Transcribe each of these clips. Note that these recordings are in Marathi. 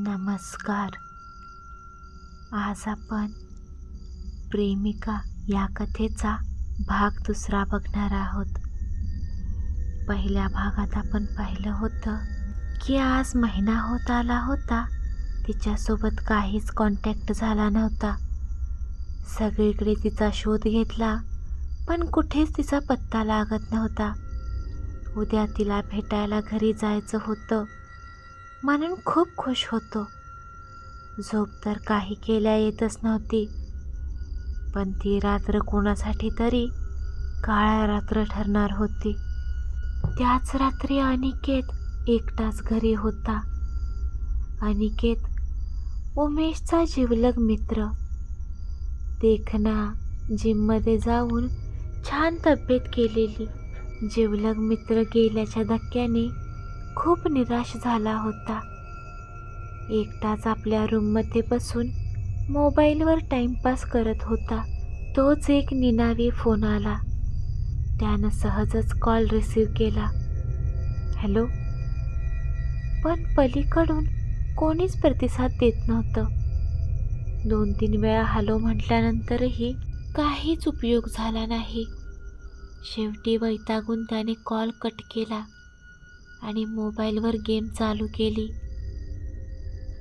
नमस्कार. आज आपण प्रेमिका या कथेचा भाग दुसरा बघणार आहोत. पहिल्या भागात आपण पाहिलं होतं की आज महिना होत आला होता. तिच्यासोबत काहीच कॉन्टॅक्ट झाला नव्हता. सगळीकडे तिचा शोध घेतला पण कुठेच तिचा पत्ता लागत नव्हता. उद्या तिला भेटायला घरी जायचं होतं. म्हणून खूप खुश होतो. झोप तर काही केल्या येतच नव्हती. पण ती रात्र कोणासाठी तरी काळ्या रात्र ठरणार होती. त्याच रात्री अनिकेत एकटाच घरी होता. अनिकेत उमेशचा जिवलग मित्र. देखना जिममध्ये जाऊन छान तब्येत केलेली. जिवलग मित्र गेल्याच्या धक्क्याने खूप निराश झाला होता. एकटाच आपल्या रूममध्ये बसून मोबाईलवर टाईमपास करत होता तोच एक निनावी फोन आला. त्यानं सहजच कॉल रिसीव केला. हॅलो? पण पलीकडून कोणीच प्रतिसाद देत नव्हतं. दोन तीन वेळा हॅलो म्हटल्यानंतरही काहीच उपयोग झाला नाही. शेवटी वैतागून त्याने कॉल कट केला. आणि मोबाईलवर गेम चालू केली.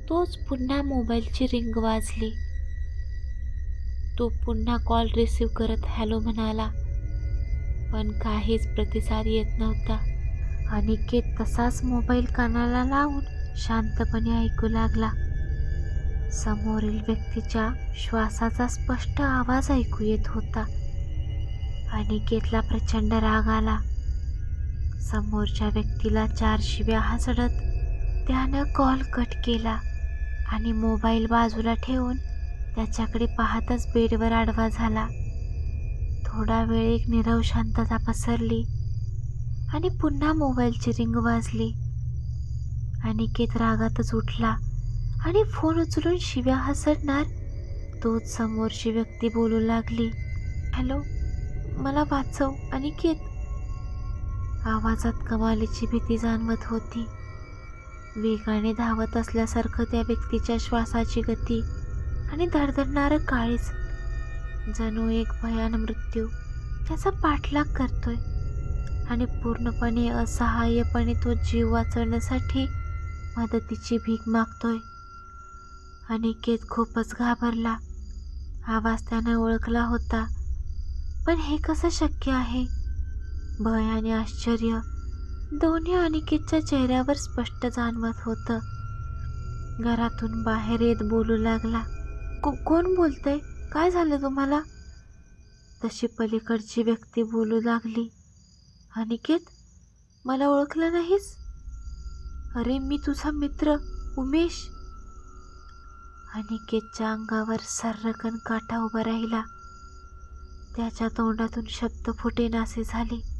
तोच पुन्हा मोबाईलची रिंग वाजली. तो पुन्हा कॉल रिसीव करत हॅलो म्हणाला. पण काहीच प्रतिसाद येत नव्हता. अनिकेत तसाच मोबाईल कानाला लावून शांतपणे ऐकू लागला. समोरील व्यक्तीच्या श्वासाचा स्पष्ट आवाज ऐकू येत होता. अनिकेतला प्रचंड राग आला. समोरच्या व्यक्तीला चार शिव्या हसडत त्यानं कॉल कट केला आणि मोबाईल बाजूला ठेवून त्याच्याकडे पाहतच बेडवर आडवा झाला. थोडा वेळ एक निरव शांतता पसरली आणि पुन्हा मोबाईलची रिंग वाजली. अनिकेत रागातच उठला आणि फोन उचलून शिव्या हसडणार तोच समोरची व्यक्ती बोलू लागली. हॅलो मला वाचव अनिकेत. आवाजात कमालीची भीती जाणवत होती. वेगाने धावत असल्यासारखं त्या व्यक्तीच्या श्वासाची गती आणि धडधडणारं काळीच जणू एक भयान मृत्यू त्याचा पाठलाग करतोय आणि पूर्णपणे असहाय्यपणे तो जीव वाचवण्यासाठी मदतीची भीक मागतोय. अनिकेत खूपच घाबरला. आवाज त्यानं ओळखला होता. पण हे कसं शक्य आहे? भय आणि आश्चर्य दोन्ही अनिकेतच्या चेहऱ्यावर स्पष्ट जाणवत होतं. घरातून बाहेर येत बोलू लागला. को कोण बोलतंय? काय झालं तुम्हाला? तशी पलीकडची व्यक्ती बोलू लागली. अनिकेत मला ओळखलं नाहीस? अरे मी तुझा मित्र उमेश. अनिकेतच्या अंगावर सर्रकन काटा उभा राहिला. त्याच्या तोंडातून शब्द फुटेनासे झाले.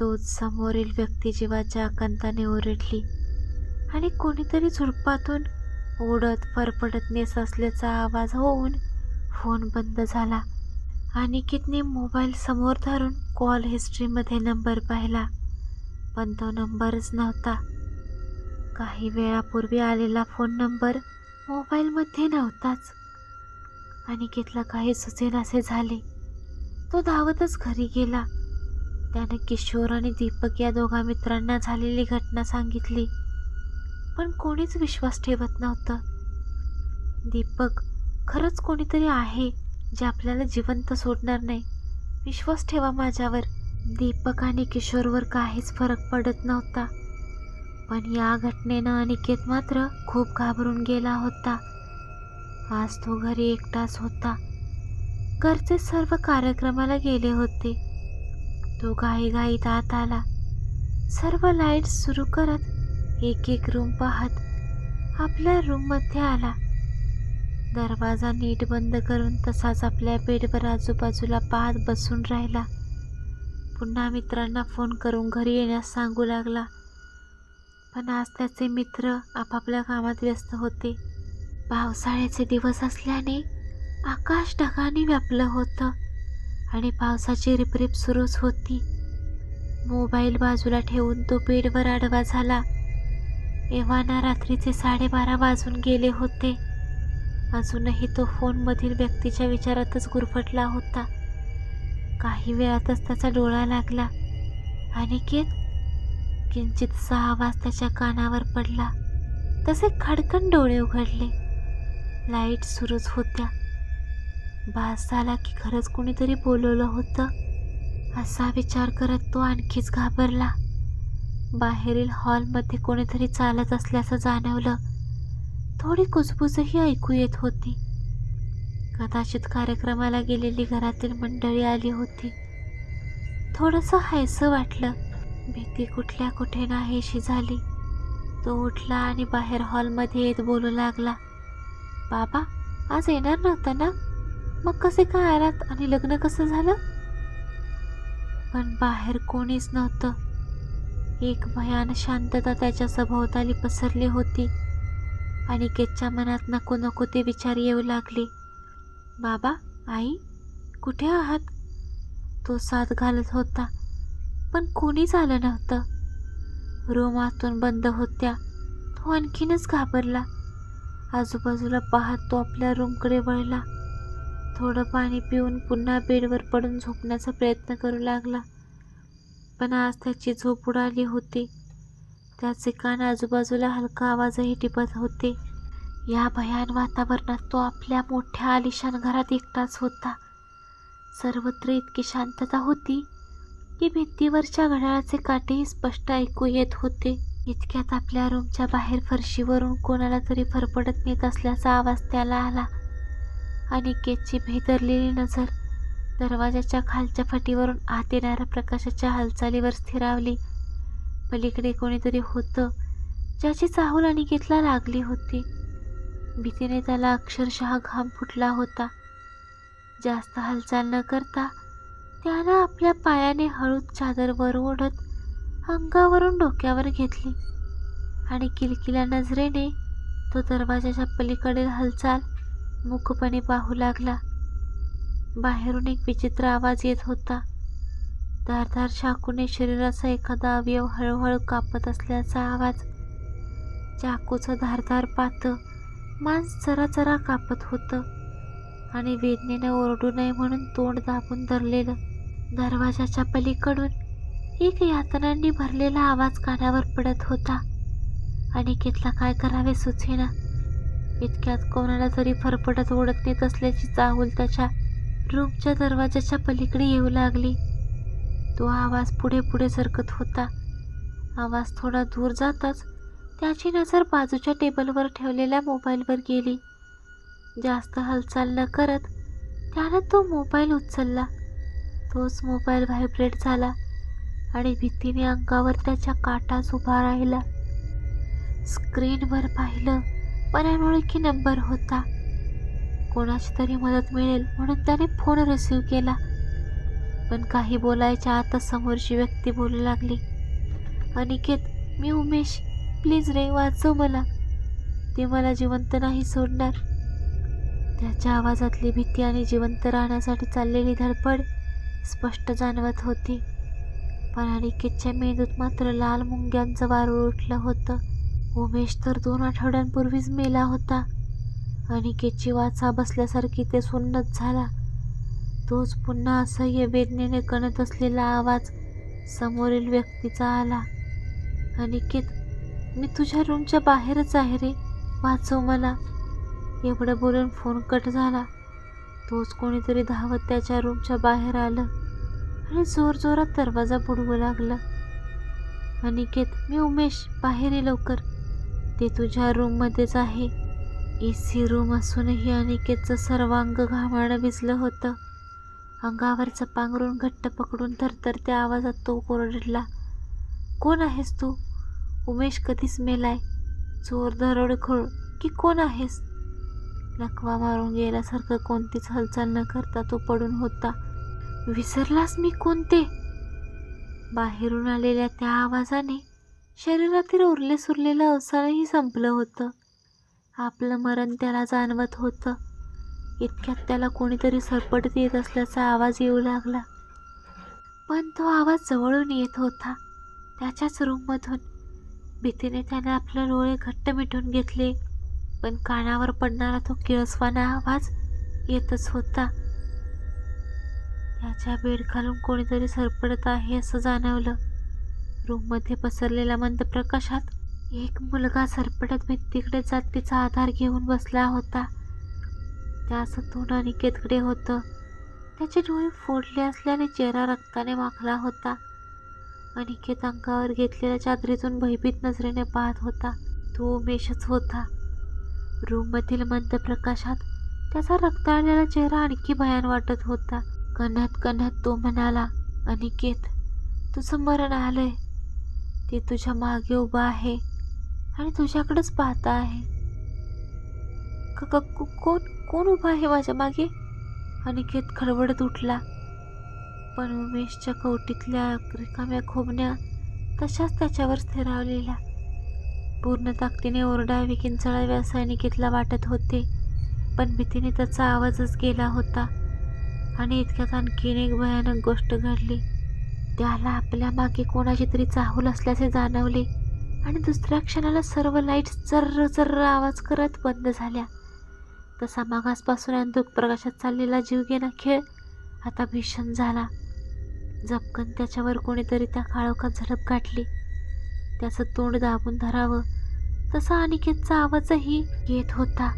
तोच समोरील व्यक्ती जीवाच्या आकांताने ओरडली. आणि कोणीतरी झुडपातून ओढत फरफडत नेस असल्याचा आवाज होऊन फोन बंद झाला. अनिकेतने मोबाईल समोर धरून कॉल हिस्ट्रीमध्ये नंबर पाहिला पण तो नंबरच नव्हता. काही वेळापूर्वी आलेला फोन नंबर मोबाईलमध्ये नव्हताच. अनिकेतला काही सुचेनासे झाले. तो धावतच घरी गेला. त्याने किशोर आणि दीपक या दोघा मित्रांना झालेली घटना सांगितली. पण कोणीच विश्वास ठेवत नव्हतं. दीपक खरंच कोणीतरी आहे जे आपल्याला जिवंत सोडणार नाही. विश्वास ठेवा माझ्यावर. दीपक आणि किशोरवर काहीच फरक पडत नव्हता. पण या घटनेनं अनिकेत मात्र खूप घाबरून गेला होता. आज तो घरी एकटाच होता. घरचे सर्व कार्यक्रमाला गेले होते. तो घाईघाईत आत आला सर्व लाइट सुरू करत एक एक रूम पाहत आपल्या रूममध्ये आला. दरवाजा नीट बंद करून तसाच आपल्या बेडवर आजूबाजूला पाहत बसून राहिला. पुन्हा मित्रांना फोन करून घरी येण्यास सांगू लागला. पण आज त्याचे मित्र आपापल्या कामात व्यस्त होते. पावसाळ्याचे दिवस असल्याने आकाश ढगाने व्यापलं होतं. आणि पावसाची रिपरिप सुरूच होती. मोबाईल बाजूला ठेवून तो बेडवर आडवा झाला. एव्हाना रात्रीचे साडेबारा वाजून गेले होते. अजूनही तो फोनमधील व्यक्तीच्या विचारातच गुरफटला होता. काही वेळातच त्याचा डोळा लागला. अनिकेत किंचितसा आवाज त्याच्या कानावर पडला. तसे खडकन डोळे उघडले. लाइट सुरूच होत्या. भास झाला की खरंच कुणीतरी बोलवलं होतं. असा विचार करत तो आणखीच घाबरला. बाहेरील हॉलमध्ये कोणीतरी चालत असल्याचं जाणवलं. थोडी कुजबुजही ऐकू येत होती. कदाचित कार्यक्रमाला गेलेली घरातील मंडळी आली होती. थोडंसं हायसं वाटलं. भीती कुठल्या कुठे नाहीशी झाली. तो उठला आणि बाहेर हॉलमध्ये येत बोलू लागला. बाबा आज येणार नव्हता ना? मग कसे काय आलात आणि लग्न कसं झालं? पण बाहेर कोणीच नव्हतं. एक भयान शांतता त्याच्या सभोवताली पसरली होती. आणि केच्या मनात नको नको ते विचार येऊ लागले. बाबा आई कुठे आहात? तो साथ घालत होता पण कोणीच आलं नव्हतं. रूम आतून बंद होत्या. तो आणखीनच घाबरला. आजूबाजूला पाहत तो आपल्या रूमकडे वळला. थोडं पाणी पिऊन पुन्हा बेडवर पडून झोपण्याचा प्रयत्न करू लागला. पण आज त्याची झोप उडाली होती. त्याचे कान आजूबाजूला हलका आवाजही टिपत होते. या भयान वातावरणात तो आपल्या मोठ्या आलिशान घरात एकटाच होता. सर्वत्र इतकी शांतता होती की भिंतीवरच्या घड्याळाचे काटेही स्पष्ट ऐकू येत होते. इतक्यात आपल्या रूमच्या बाहेर फरशीवरून कोणाला तरी फरफडत नेत असल्याचा आवाज त्याला आला. आणि केतची भेदरलेली नजर दरवाजाच्या खालच्या फटीवरून आत येणाऱ्या प्रकाशाच्या हालचालीवर स्थिरावली. पलीकडे कोणीतरी होतं ज्याची चाहूल अनिकेतला लागली होती. भीतीने त्याला अक्षरशः घाम फुटला होता. जास्त हालचाल न करता त्यानं आपल्या पायाने हळूच चादर वर ओढत अंगावरून डोक्यावर घेतली आणि किलकिल्या नजरेने तो दरवाजाच्या पलीकडील हालचाल मुखपणे पाहू लागला. बाहेरून एक विचित्र आवाज येत होता. धारधार चाकूने शरीराचा एखादा अवयव हळूहळू कापत असल्याचा आवाज. चाकूचं धारधार पातं मांस जरा जरा कापत होतं आणि वेदनेनं ओरडू नये म्हणून तोंड दाबून धरलेलं दरवाजाच्या पलीकडून एक यातनांनी भरलेला आवाज कानावर पडत होता. आणि कितला काय करावे सुचेना. इतक्यात कोणाला तरी फरफटत ओढत नेत असल्याची चाहूल त्याच्या रूमच्या दरवाजाच्या पलीकडे येऊ लागली. तो आवाज पुढे पुढे सरकत होता. आवाज थोडा दूर जाताच त्याची नजर बाजूच्या टेबलवर ठेवलेल्या मोबाईलवर गेली. जास्त हालचाल न करत त्यानं तो मोबाईल उचलला. तोच मोबाईल व्हायब्रेट झाला आणि भीतीने अंगावर त्याच्या काटाच उभा राहिला. स्क्रीनवर पाहिलं पण अनोळखी नंबर होता. कोणाची तरी मदत मिळेल म्हणून त्याने फोन रिसीव केला. पण काही बोलायच्या आता समोरची व्यक्ती बोलू लागली. अनिकेत मी उमेश प्लीज रे वाचव मला. ते मला जिवंत नाही सोडणार. त्याच्या आवाजातली भीती आणि जिवंत राहण्यासाठी चाललेली धडपड स्पष्ट जाणवत होती. पण अनिकेतच्या मेंदूत मात्र लाल मुंग्यांचं वारूळ उठलं होतं. उमेश तर दोन आठवड्यांपूर्वीच मेला होता. अनिकेतची वाचा बसल्यासारखी ते सुन्नत झाला. तोच पुन्हा असह्य वेदनेने कणत असलेला आवाज समोरील व्यक्तीचा आला. अनिकेत मी तुझ्या रूमच्या बाहेरच आहे रे. वाचव मला. एवढं बोलून फोन कट झाला. तोच कोणीतरी धावत त्याच्या रूमच्या बाहेर आलं आणि जोरजोरात दरवाजा बुडवू लागला. अनिकेत मी उमेश. बाहेर ये लवकर. ते तुझ्या रूममध्येच आहे. ए सी रूम असूनही अनिकेतचं सर्वांग घामानं भिजलं होतं. अंगावरचं पांघरून घट्ट पकडून थरथरत्या आवाजात तो कोरडला कोण आहेस तू? उमेश कधीच मेलाय? चोर दरोडेखोर की कोण आहेस? नकवा मारून गेल्यासारखं कोणतीच हालचाल न करता तो पडून होता. विसरलास मी कोणते? बाहेरून आलेल्या त्या आवाजाने शरीरातील उरले सुरलेलं अवसानही संपलं होतं. आपलं मरण त्याला जाणवत होतं. इतक्यात त्याला कोणीतरी सरपटत येत असल्याचा आवाज येऊ लागला. पण तो आवाज जवळून येत होता त्याच्याच रूममधून. भीतीने त्याने आपले डोळे घट्ट मिटून घेतले पण कानावर पडणारा तो किळसवाना आवाज येतच होता. त्याच्या बेड खालून कोणीतरी सरपडत आहे असं जाणवलं. रूममध्ये पसरलेल्या मंद प्रकाशात एक मुलगा सरपटत भिंतीकडे जात तिचा आधार घेऊन बसला होता. त्याचं तोंड अनिकेतकडे होतं. त्याचे डोळे फोडले असल्याने चेहरा रक्ताने माखला होता. अनिकेत अंगावर घेतलेल्या चादरीतून भयभीत नजरेने पाहत होता. तो उमेशच होता. रूममधील मंद प्रकाशात त्याचा रक्ताळलेला चेहरा आणखी भयान वाटत होता. कन्हत कन्हत तो म्हणाला अनिकेत तुझं मरण आलंय. ते तुझ्या मागे उभं आहे आणि तुझ्याकडेच पाहत आहे. कोण कोण उभा आहे माझ्या मागे? अनिकेत खडबडत उठला. पण उमेशच्या कवटीतल्या रिकाम्या खोबण्या तशाच त्याच्यावर स्थिरावलेल्या. पूर्ण ताकदीने ओरडावे किंचळावे असं अनिकेतला वाटत होते. पण भीतीने त्याचा आवाजच गेला होता. आणि इतक्यात आणखीन एक भयानक गोष्ट घडली. त्याला आपल्या मागे कोणाची तरी चाहूल असल्याचे जाणवले आणि दुसऱ्या क्षणाला सर्व लाईट्स चर्र चर्र आवाज करत बंद झाल्या. तसा मागासपासून अंधुक प्रकाशात चाललेला जीवघेणा खेळ आता भीषण झाला. झपकन त्याच्यावर कोणीतरी त्या काळोखात झडप गाठली. त्याचं तोंड दाबून धरावं. तसा अनिकेतचा आवाजही येत होता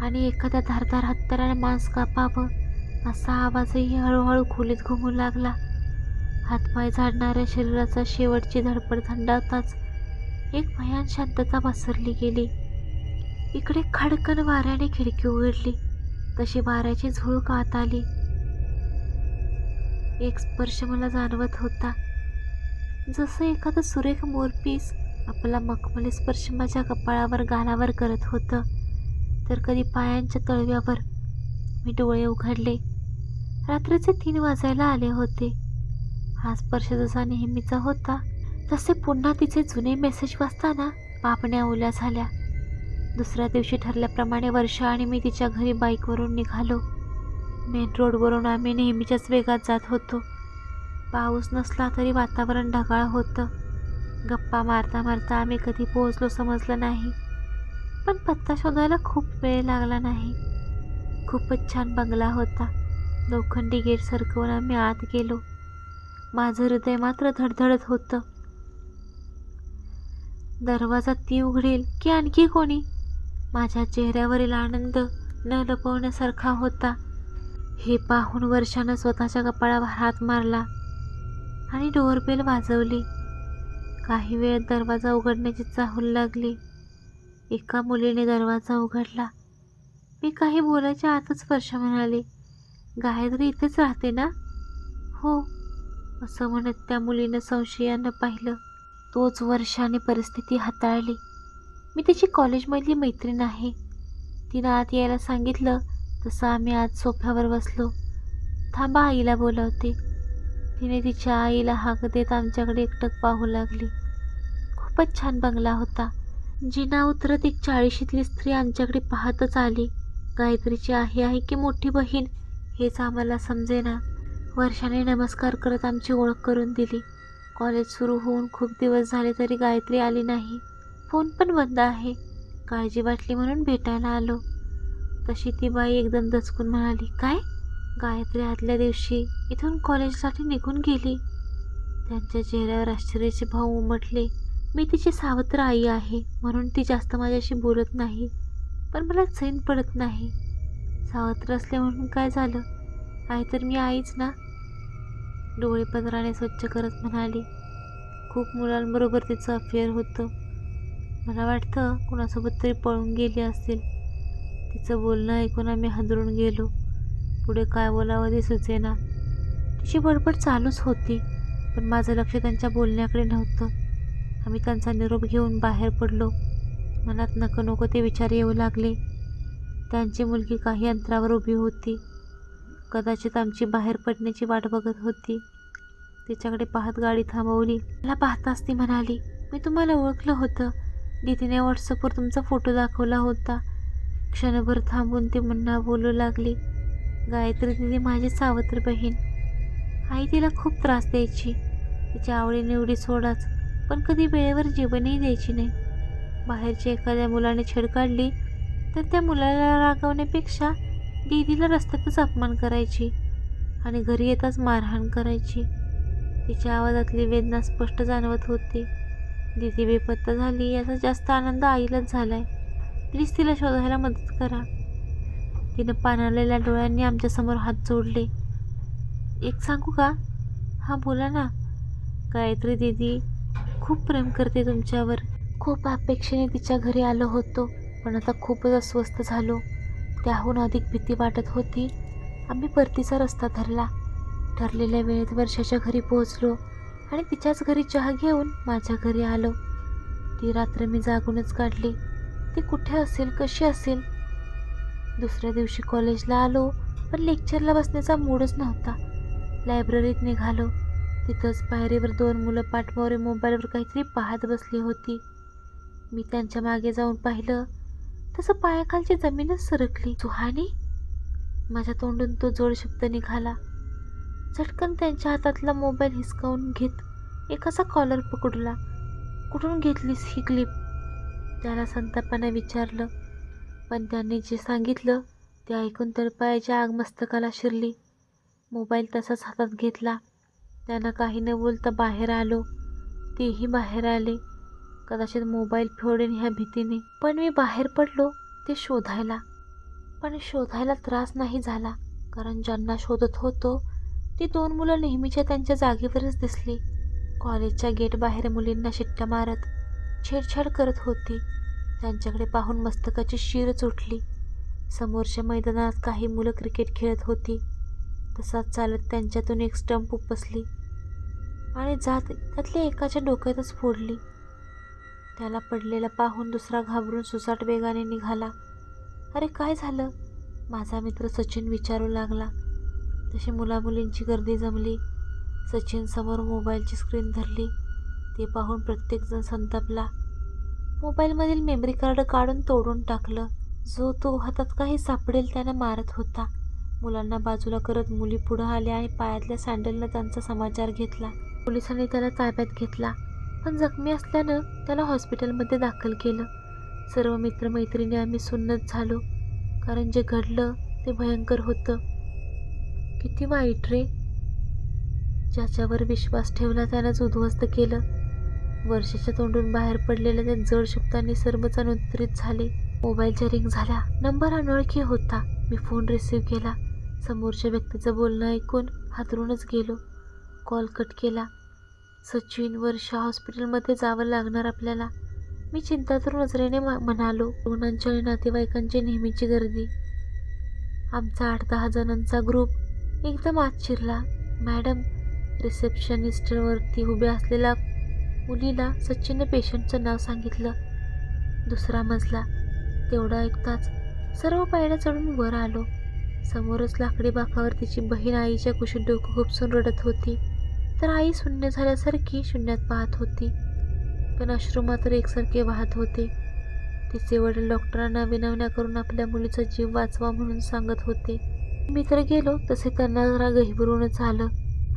आणि एखाद्या धारदार हत्याराने मांस कापावं असा आवाजही हळूहळू खोलीत घुमू लागला. हातपाय झाडणाऱ्या शरीराचा शेवटची धडपड थंडावताच एक भयान शांतता पसरली गेली. इकडे खडकन वाऱ्याने खिडकी उघडली. तशी वाऱ्याची झुळूक आत आली. एक स्पर्श मला जाणवत होता. जसं एखादं सुरेख मोरपीस आपला मखमली स्पर्श माझ्या कपाळावर गालावर करत होतं तर कधी पायांच्या तळव्यावर मी डोळे उघडले. रात्रीचे तीन वाजायला आले होते. हा स्पर्श जसा नेहमीचा होता. तसे पुन्हा तिचे जुने मेसेज वाचताना पापण्या ओल्या झाल्या. दुसऱ्या दिवशी ठरल्याप्रमाणे वर्षा आणि मी तिच्या घरी बाईकवरून निघालो. मेन रोडवरून आम्ही नेहमीच्याच वेगात जात होतो. पाऊस नसला तरी वातावरण ढगाळ होतं. गप्पा मारता मारता आम्ही कधी पोहोचलो समजलं नाही. पण पत्ता शोधायला खूप वेळ लागला नाही. खूपच छान बंगला होता. लोखंडी गेट सरकवून आम्ही आत गेलो. माझं हृदय मात्र धडधडत होतं. दरवाजा ती उघडेल की आणखी कोणी? माझ्या चेहऱ्यावरील आनंद न लपवण्यासारखा होता. हे पाहून वर्षानं स्वतःच्या कपाळावर हात मारला आणि डोअरबेल वाजवली. काही वेळ दरवाजा उघडण्याची चाहूल लागली. एका मुलीने दरवाजा उघडला. मी काही बोलायच्या आतच वर्षा म्हणाले. गायत्री इथेच राहते ना? हो. असं म्हणत त्या मुलीनं संशयानं पाहिलं. तोच वर्षाने परिस्थिती हाताळली. मी तिची कॉलेजमधली मैत्रीण आहे. तिनं आत यायला सांगितलं तसं आम्ही आज सोफ्यावर बसलो. थांबा आईला बोलावते. तिने तिच्या आईला हाक देत आमच्याकडे एकटक पाहू लागली. खूपच छान बंगला होता. जिना उतरत एक चाळीशीतली स्त्री आमच्याकडे पाहतच आली. गायत्रीची आहे आहे की मोठी बहीण हेच आम्हाला समजेना. वर्षाने नमस्कार करत आमची ओळख करून दिली. कॉलेज सुरू होऊन खूप दिवस झाले तरी गायत्री आली नाही. फोन पण बंद आहे. काळजी वाटली म्हणून भेटायला आलो. तशी ती बाई एकदम दचकून म्हणाली काय? गायत्री आदल्या दिवशी इथून कॉलेजसाठी निघून गेली. त्यांच्या चेहऱ्यावर आश्चर्याचे भाव उमटले. मी तिची सावत्र आई आहे म्हणून ती जास्त माझ्याशी बोलत नाही. पण मला सैन पडत नाही. सावत्र असले म्हणून काय झालं? नाहीतर तर मी आईच ना. डोळे पदराने स्वच्छ करत म्हणाली. खूप मुलांबरोबर तिचं अफेअर होतं. मला वाटतं कुणासोबत तरी पळून गेली असेल तिचं बोलणं ऐकून आम्ही हादरून गेलो. पुढे काय बोलावं ते सुचेना. तिची बडबड चालूच होती पण माझं लक्ष त्यांच्या बोलण्याकडे नव्हतं. आम्ही त्यांचा निरोप घेऊन बाहेर पडलो. मनात नको नको ते विचार येऊ लागले. त्यांची मुलगी काही अंतरावर उभी होती. कदाचित आमची बाहेर पडण्याची वाट बघत होती. तिच्याकडे पाहत गाडी थांबवली. मला पाहताच ती म्हणाली मी तुम्हाला ओळखलं होतं. दीदीने व्हॉट्सअपवर तुमचा फोटो दाखवला होता. क्षणभर थांबून ती मुन्ना बोलू लागली गायत्री दिदी माझी सावत्र बहीण आई तिला खूप त्रास द्यायची. तिच्या आवडीनिवडी सोडाच पण कधी वेळेवर जीवनही द्यायची नाही. बाहेरच्या एखाद्या मुलाने छेड काढली तर त्या मुलाला रागवण्यापेक्षा दीदीला रस्त्यातच अपमान करायची आणि घरी येताच मारहाण करायची. तिच्या आवाजातली वेदना स्पष्ट जाणवत होती. दीदी बेपत्ता झाली याचा जास्त आनंद आईलाच झालाय. प्लीज तिला शोधायला मदत करा. तिनं पाणावलेल्या डोळ्यांनी आमच्यासमोर हात जोडले. एक सांगू का? हां बोला ना. गायत्री दीदी खूप प्रेम करते तुमच्यावर. खूप अपेक्षेने तिच्या घरी आलो होतो पण आता खूपच अस्वस्थ झालो. त्याहून अधिक भीती वाटत होती. आम्ही परतीचा रस्ता धरला. ठरलेल्या वेळेत वर्षाच्या घरी पोहोचलो आणि तिच्याच घरी चहा घेऊन माझ्या घरी आलो. ती रात्र मी जागूनच काढली. ती कुठे असेल कशी असेल? दुसऱ्या दिवशी कॉलेजला आलो पण लेक्चरला बसण्याचा मूडच नव्हता. लायब्ररीत निघालो. तिथंच पायरीवर दोन मुलं पाठमावरे मोबाईलवर काहीतरी पाहत बसली होती. मी त्यांच्या मागे जाऊन पाहिलं. तसं पायाखालची जमीनच सरकली. सुहानी? माझ्या तोंडून तो जोड शब्द निघाला. झटकन त्यांच्या हातातला मोबाईल हिसकावून घेत एकाचा कॉलर पकडला. कुठून घेतलीस ही क्लिप? त्याला संतापाने विचारलं. पण त्यांनी जे सांगितलं ते ऐकून तळपायाच्या आग मस्तकाला शिरली. मोबाईल तसाच हातात घेतला. त्यांना काही न बोलता बाहेर आलो. तेही बाहेर आले. कदाचित मोबाईल फोडेन ह्या भीतीने. पण मी बाहेर पडलो ते शोधायला. पण शोधायला त्रास नाही झाला. कारण ज्यांना शोधत होतो ती दोन मुलं नेहमीच्या त्यांच्या जागेवरच दिसली. कॉलेजच्या गेट बाहेर मुलींना शिट्ट्या मारत छेडछाड करत होती. त्यांच्याकडे पाहून मस्तकाची शीरच उठली समोरच्या मैदानात काही मुलं क्रिकेट खेळत होती. तसाच चालत त्यांच्यातून एक स्टंप उपसली आणि जात त्यातल्या एकाच्या डोक्यातच फोडली. त्याला पडलेला पाहून दुसरा घाबरून सुसाट वेगाने निघाला. अरे काय झालं? माझा मित्र सचिन विचारू लागला. तशी मुलामुलींची गर्दी जमली. सचिन समोर मोबाईलची स्क्रीन धरली. ते पाहून प्रत्येकजण संतापला. मोबाईलमधील मेमरी कार्ड काढून तोडून टाकलं. जो तो हातात काही सापडेल त्यानं मारत होता. मुलांना बाजूला करत मुली पुढं आल्या आणि पायातल्या सँडलनं त्यांचा समाचार घेतला. पोलिसांनी त्याला ताब्यात घेतला. पण जखमी असल्यानं त्याला हॉस्पिटलमध्ये दाखल केलं. सर्व मित्रमैत्रिणी आम्ही सुन्नत झालो कारण जे घडलं ते भयंकर होतं. किती वाईट रे. ज्याच्यावर विश्वास ठेवला त्यानंच उद्ध्वस्त केलं. वर्षाच्या तोंडून बाहेर पडलेल्या त्या जड शब्दांनी सर्वच अनुत्तरित झाले. मोबाईलच्या रिंग झाल्या. नंबर अनोळखी होता. मी फोन रिसीव्ह केला. समोरच्या व्यक्तीचं बोलणं ऐकून हातरूनच गेलो. कॉल कट केला. सचिन वर्षा हॉस्पिटलमध्ये जावं लागणार आपल्याला. मी चिंतातूर नजरेने म्हणालो रुग्णांच्या आणि नातेवाईकांची नेहमीची गर्दी. आमचा आठ दहा जणांचा ग्रुप एकदम आत शिरला. मॅडम रिसेप्शनिस्टवरती उभ्या असलेल्या मुलीला सचिनने पेशंटचं नाव सांगितलं. दुसरा मजला तेवढा ऐकताच सर्व पायऱ्या चढून वर आलो. समोरच लाकडी बाकावर तिची बहीण आईच्या कुशीत डोकं खुपसून रडत होती. तर आई शून्य झाल्यासारखी शून्यात पाहत होती. पण अश्रू मात्र एकसारखे वाहत होते. तिचे वडील डॉक्टरांना विनवण्या करून आपल्या मुलीचा जीव वाचवा म्हणून सांगत होते. मी तर गेलो तसे त्यांना जरा गहिवरूनच आलं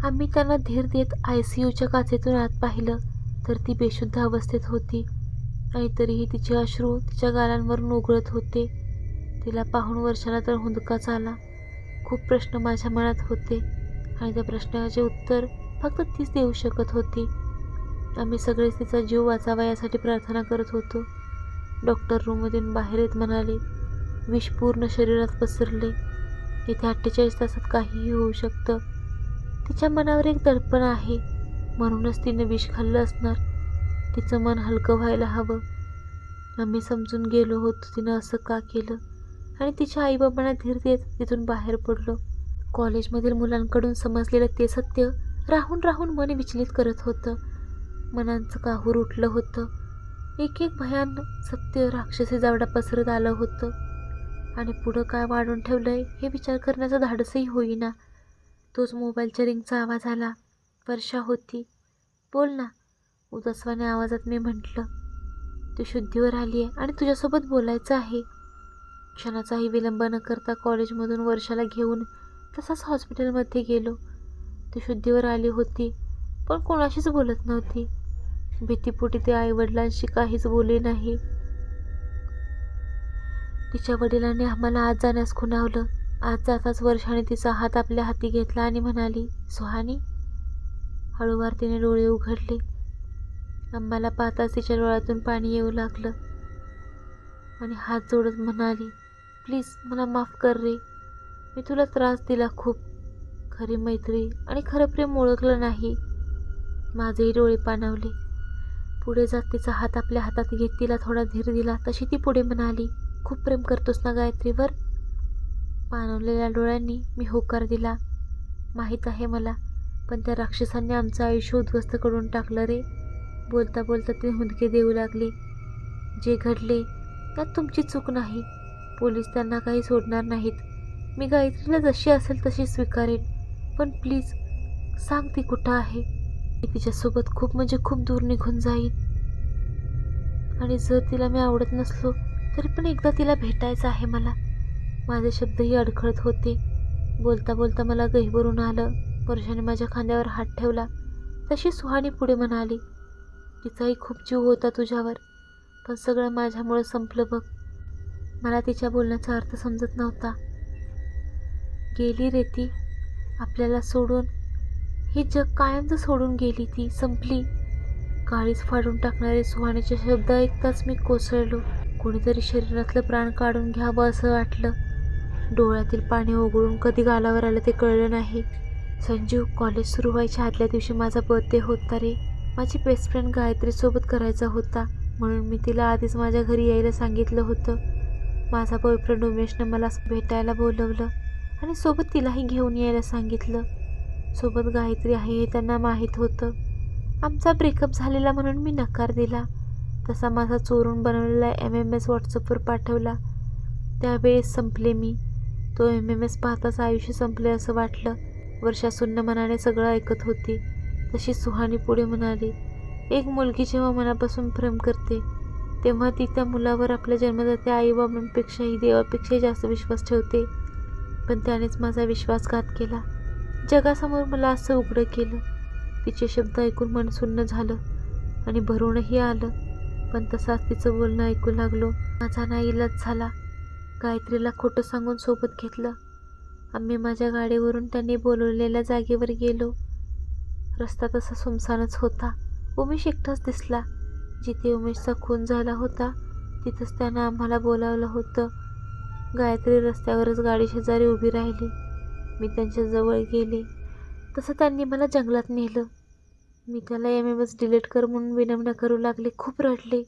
आम्ही त्यांना धीर देत आय सी यूच्या काचेतून आत पाहिलं तर ती बेशुद्ध अवस्थेत होती. आणि तरीही तिचे अश्रू तिच्या गालांवरून उघळत होते. तिला पाहून वर्षाला तर हुंदकाच आला. खूप प्रश्न माझ्या मनात होते. आणि त्या प्रश्नाचे उत्तर फक्त तीच देऊ शकत होती. आम्ही सगळेच तिचा जीव वाचावा यासाठी प्रार्थना करत होतो. डॉक्टर रूममधून बाहेर येत म्हणाले विष पूर्ण शरीरात पसरले. येथे अठ्ठेचाळीस तासात काहीही होऊ शकतं. तिच्या मनावर एक दडपण आहे. म्हणूनच तिने विष खाल्लं असणार. तिचं मन हलकं व्हायला हवं. आम्ही समजून गेलो होतो तिनं असं का केलं. आणि तिच्या आईबाबांना धीर देत तिथून बाहेर पडलो. कॉलेजमधील मुलांकडून समजलेलं ते सत्य राहून राहून मन विचलित करत होतं. मनांचं काहूर उठलं होतं. एक एक भयान सत्य राक्षसी जावडा पसरत आलं होतं. आणि पुढं काय वाढून ठेवलंय हे विचार करण्याचं धाडसही होईना. तोच मोबाईलच्या रिंगचा आवाज आला. वर्षा होती. बोल ना. उदासवाने आवाजात मी म्हटलं तू शुद्धीवर आली आहे आणि तुझ्यासोबत बोलायचं आहे. क्षणाचाही विलंब न करता कॉलेजमधून वर्षाला घेऊन तसाच हॉस्पिटलमध्ये गेलो. ती शुद्धीवर आली होती पण कोणाशीच बोलत नव्हती. भीतीपोटी ते आईवडिलांशी काहीच बोलली नाही. तिच्या वडिलांनी आम्हाला आज जाण्यास खुणावलं. आज जाताच वर्षाने तिचा हात आपल्या हाती घेतला आणि म्हणाली सुहानी. हळूवार तिने डोळे उघडले. आम्हाला पाहताच तिच्या डोळ्यातून पाणी येऊ लागलं. आणि हात जोडत म्हणाली प्लीज मला माफ कर रे. मी तुला त्रास दिला खूप. खरी मैत्री आणि खरं प्रेम ओळखलं नाही. माझेही डोळे पाणावले. पुढे जात तिचा हात आपल्या हातात घेत तिला थोडा धीर दिला तशी ती पुढे म्हणाली खूप प्रेम करतोस ना गायत्रीवर? पाणवलेल्या डोळ्यांनी मी होकार दिला. माहीत आहे मला पण त्या राक्षसांनी आमचं आयुष्य उद्ध्वस्त करून टाकलं रे. बोलता बोलता ते हुंदके देऊ लागले. जे घडले त्यात तुमची चूक नाही. पोलीस त्यांना काही सोडणार नाहीत. मी गायत्रीला जशी असेल तशी स्वीकारेन. पण प्लीज सांग ती कुठं आहे? मी तिच्यासोबत खूप म्हणजे खूप दूर निघून जाईन. आणि जर तिला मी आवडत नसलो तरी पण एकदा तिला भेटायचं आहे मला. माझे शब्दही अडखळत होते. बोलता बोलता मला गहीवरून आलं. वर्षाने माझ्या खांद्यावर हात ठेवला. तशी सुहानी पुढे म्हणाली तिचाही खूप जीव होता तुझ्यावर. पण सगळं माझ्यामुळे संपलं बघ. मला तिच्या बोलण्याचा अर्थ समजत नव्हता. गेली रे ती. आपल्याला सोडून हे जग कायमचं सोडून गेली ती संपली. काळीच फाडून टाकणारे सुहाण्याचे शब्द ऐकताच मी कोसळलो. कोणीतरी शरीरातलं प्राण काढून घ्यावं असं वाटलं. डोळ्यातील पाणी ओघळून कधी गालावर आलं ते कळलं नाही. संजीव कॉलेज सुरू व्हायच्या आदल्या दिवशी माझा बर्थडे होता रे. माझी बेस्ट फ्रेंड गायत्रीसोबत करायचा होता म्हणून मी तिला आधीच माझ्या घरी यायला सांगितलं होतं. माझा बॉयफ्रेंड उमेशनं मला भेटायला बोलवलं. आणि सोबत तिलाही घेऊन यायला सांगितलं. सोबत गायत्री आहे हे त्यांना माहीत होतं. आमचा ब्रेकअप झालेला म्हणून मी नकार दिला. तसा माझा चोरून बनवलेला एम एम एस व्हॉट्सअपवर पाठवला. त्यावेळेस संपले मी. तो एम एम एस पाहताच आयुष्य संपले असं वाटलं. वर्षा सुन्न मनाने सगळं ऐकत होती. तशी सुहानी पुढे म्हणाली एक मुलगी जेव्हा मनापासून प्रेम करते तेव्हा ती त्या मुलावर आपल्या जन्मदात्या आईबाबांपेक्षाही देवापेक्षाही जास्त विश्वास ठेवते. पण त्यानेच माझा विश्वासघात केला. जगासमोर मला असं उघडं केलं. तिचे शब्द ऐकून मन सुन्न झालं आणि भरूनही आलं. पण तसाच तिचं बोलणं ऐकू लागलो. माझा नाईलाज झाला. गायत्रीला खोटं सांगून सोबत घेतलं. आम्ही माझ्या गाडीवरून त्यांनी बोलवलेल्या जागेवर गेलो. रस्ता तसा सुमसानच होता. उमेश एकटाच दिसला. जिथे उमेशचा खून झाला होता तिथंच त्यानं आम्हाला बोलावलं होतं. गायत्री रस्त्यावरच गाडी शेजारी उभी राहिली. मी त्यांच्या जवळ गेले. तसं त्यांनी मला जंगलात नेलं. मी त्याला एम एम एस डिलीट कर म्हणून विनम्र करू लागले. खूप रडले.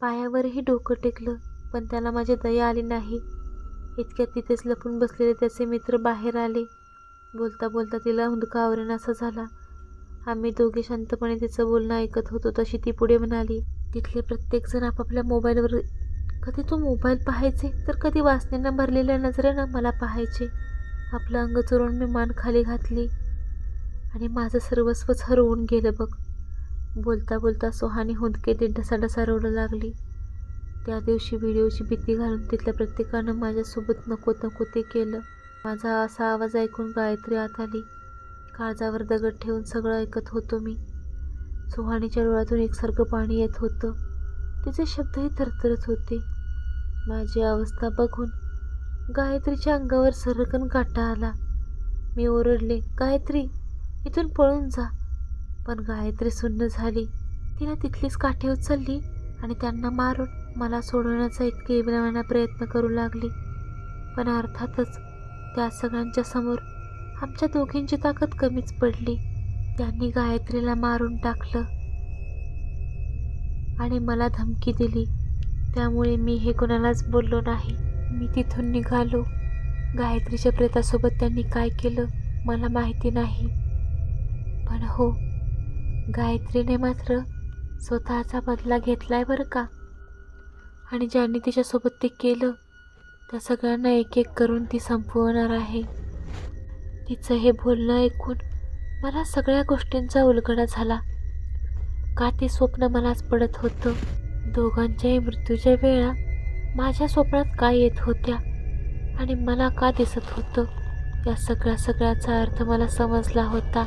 पायावरही डोकं टेकलं पण त्याला माझी दया आली नाही. इतक्यात तिथेच लपून बसलेले त्याचे मित्र बाहेर आले. बोलता बोलता तिला हुंदका आवरेनासा झाला. आम्ही दोघे शांतपणे तिचं बोलणं ऐकत होतो तशी ती पुढे म्हणाली तिथले प्रत्येकजण आपापल्या मोबाईलवर कधी तो मोबाईल पाहायचे तर कधी वासनेनं भरलेल्या नजरेनं मला पाहायचे. आपलं अंग चोरून मी मान खाली घातली आणि माझं सर्वस्वच हरवून गेलं बघ. बोलता बोलता सोहानी हुंदके ढसाढसा रडू लागली. त्या दिवशी व्हिडिओची भीती घालून तिथल्या प्रत्येकानं माझ्यासोबत नको नको ते केलं. माझा असा आवाज ऐकून गायत्री आत आली काळजावर दगड ठेवून सगळं ऐकत होतो मी. सुहाणीच्या डोळ्यातून एकसारखं पाणी येत होतं. तिचे शब्दही थरथरत होते. माझी अवस्था बघून गायत्रीच्या अंगावर सरकन काटा आला. मी ओरडले गायत्री इथून पळून जा. पण गायत्री सुन्न झाली. तिने तिथलीच काठी उचलली आणि त्यांना मारून मला सोडवण्याचा इतके इब्रामाना प्रयत्न करू लागली. पण अर्थातच त्या सगळ्यांच्या समोर आमच्या दोघींची ताकद कमीच पडली. त्यांनी गायत्रीला मारून टाकलं आणि मला धमकी दिली. त्यामुळे मी हे कोणालाच बोललो नाही. मी तिथून निघालो. गायत्रीच्या प्रेतासोबत त्यांनी काय केलं मला माहिती नाही. पण हो गायत्रीने मात्र स्वतःचा बदला घेतलाय बरं का? आणि ज्यांनी तिच्यासोबत ते केलं त्या सगळ्यांना एक एक करून ती संपवणार आहे. तिचं हे बोलणं ऐकून मला सगळ्या गोष्टींचा उलगडा झाला. का ते स्वप्न मलाच पडत होतं? दोघांच्याही मृत्यूच्या वेळा माझ्या स्वप्नात का येत होत्या आणि मला का दिसत होतं? या सगळ्या सगळ्याचा अर्थ मला समजला होता.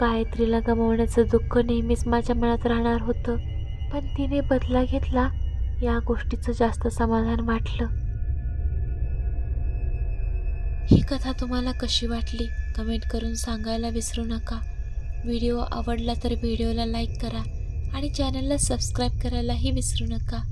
गायत्रीला गमावण्याचं दुःख नेहमीच माझ्या मनात राहणार होतं पण तिने बदला घेतला या गोष्टीचं जास्त समाधान वाटलं. ही कथा तुम्हाला कशी वाटली? कमेंट करून सांगायला विसरू नका. व्हिडिओ आवडला तर व्हिडिओला लाईक करा. आणि चॅनलला सबस्क्राईब करायलाही विसरू नका.